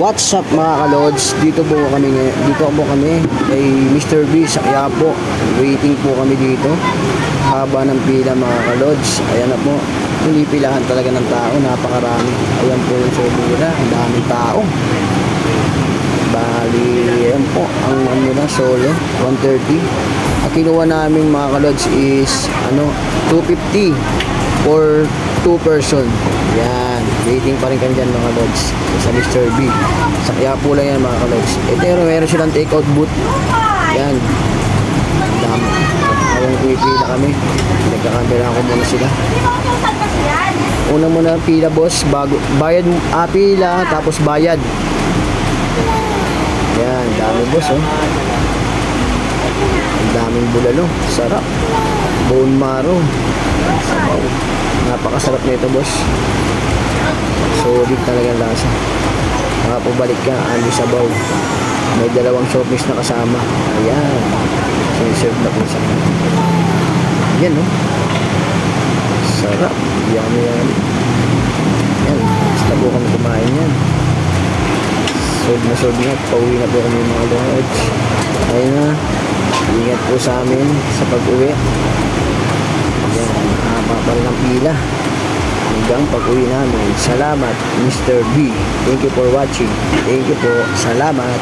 What's up mga kalods? Dito po kami dito po kami kay Mr. B sa Quiapo. Waiting po kami dito. Haba ng pila mga kalods. Ayan na po. Hindi pilahan talaga ng tao. Napakarami. Ayan po yung sobira. Ang daming tao. Bali, ayan po. Ang ano na, solo. 130. Ang kinuha namin mga kalods is ano, 250 for two person. Yan. Waiting pa rin kami dyan mga lods. Sa Mr. B. Sa Quiapo lang yan mga kalods. Eh, pero meron silang take-out booth. Yan. Dami. Habang pumipila kami, nagkakamera ko muna sila. Una muna pila boss, bago, bayad, ah, pila, tapos bayad. Yan, dami boss oh. Ang daming bulalo, sarap. Bone marrow. Sabaw. Napakasarap nito boss. Solid talaga lasa. Makapabalik ka, andi sabaw. May dalawang showpiece na kasama. Ayan. Siniserve na po sa Yan, no? Sarap. Yummy, yummy. Yan. Basta kami kumain yan. Sold na sold na. Pauwi na po kami mga lords. Ayun na. Ingat po sa amin sa pag-uwi. Rin ang pila. Hanggang pag-uwi namin. Salamat, Mr. B. Thank you for watching. Thank you po. Salamat.